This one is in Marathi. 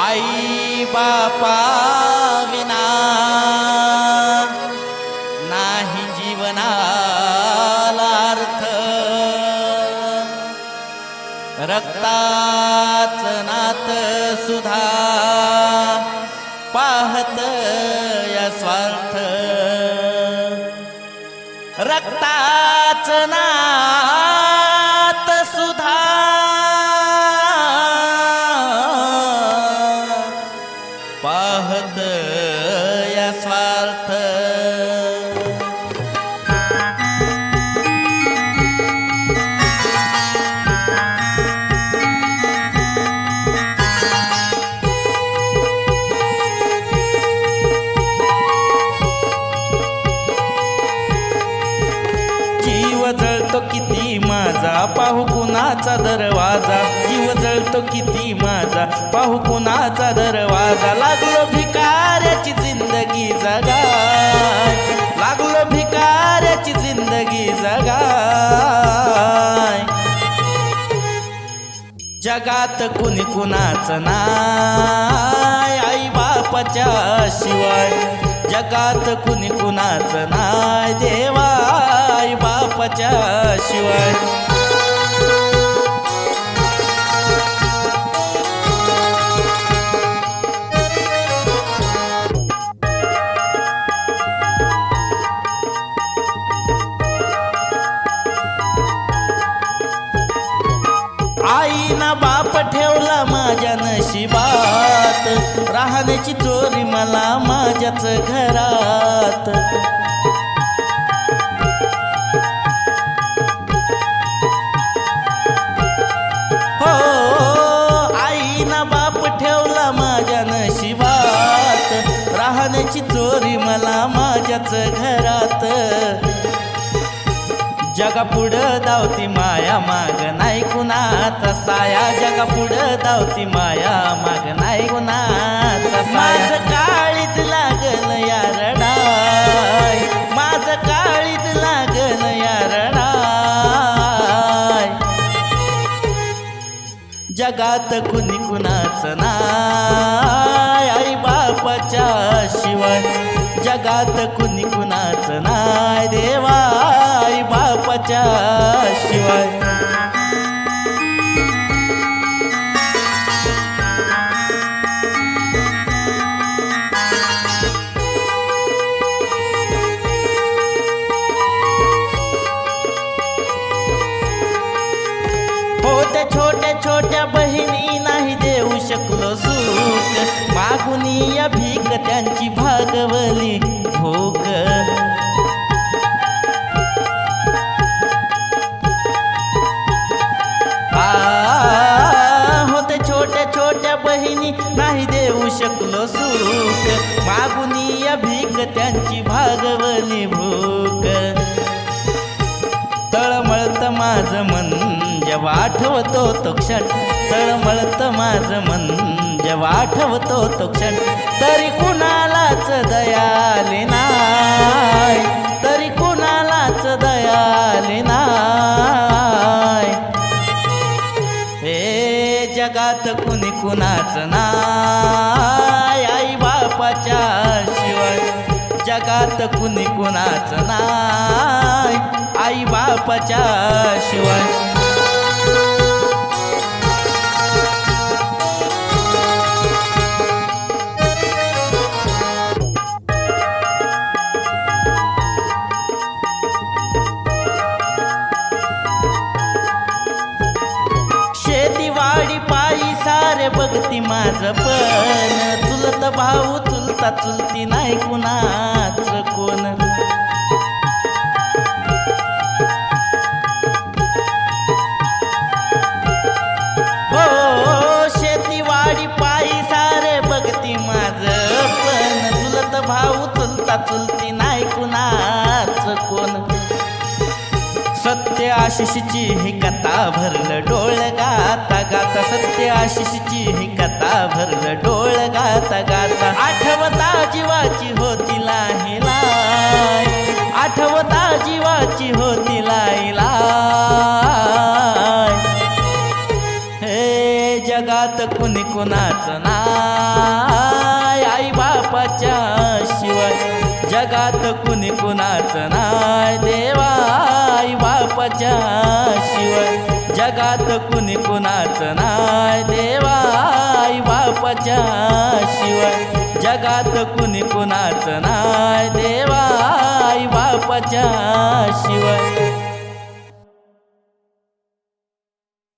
आई बापा विना नाही जीवनाला अर्थ रक्ताच नात सुधा पाहत या स्वार्थ. रक्ताच ना पाहू कुणाचा दरवाजा? जीव जळतो किती माझा? पाहू कुणाचा दरवाजा? लागलो भिकाऱ्याची जिंदगी जगाय लागलो भिकाऱ्याची जिंदगी जगाय जगात कुणी कुणाचं नाय? आई बापाच्या शिवाय. जगात कुणी कुणाचं नाय? देवा आई बापाच्या शिवाय. आईना बाप ठेवला माझ्या नशिबात. राहण्याची चोरी मला माझ्याच घरात. हो आईना बाप ठेवला माझ्या नशिबात. राहण्याची चोरी मला माझ्याच घरात. जगा पुढं धावती माया माग नाही कुणाचा साया. जगा पुढं धावती माया माग नाही कुणाचा माझ काळीच लागल या रडाय. माझ काळीच लागल या रडाय. जगात कुणी कुणाचं नाय. आई तुझ्या शिवाय. जगात कुणी कुणाचं नाय देवाय बापाच्या शिवाय. हो छोट्या छोट्या बहिणी नाही देऊ शकलो सुख. या भीक त्यांची भागवली. भोग आ, हो त्या छोट्या छोट्या बहिणी नाही देऊ शकलो सुख. मागून या भीक त्यांची भागवली. भूक. तळमळत माझं मन जेव्हा आठवतो तो क्षण. तळमळत माझ मन जेव्हा आठवतो तो क्षण तरी कुणालाच दयाले नाय तरी कुणालाच दयाले नाय हे जगात कुणी कुणाचं नाय आई बापाच्या शिवाय जगात कुणी कुणाचं नाय आई बापाच्या शिवाय माझ पण. चुलत भाऊ चुलता चुलती नाही कुणाच कोण. सत्य आशिषची ही कथा भरलं डोळ गाता गाता. सत्य आशिषची ही कथा भरलं डोळ गाता गाता. आठवता जीवाची होती लाही लाय आठवता जीवाची होती लाई लाय हे जगात कुणी कुणाचं नाय? आई बापाच्या शिवाय जगात कुणी कुणाचं नाय? दे बापाच्या शिवाय जगात कुणी कुणाच नाय देवाय बापाच्या शिवाय जगात कुणी कुणाच नाय देवा बापाच्या शिवाय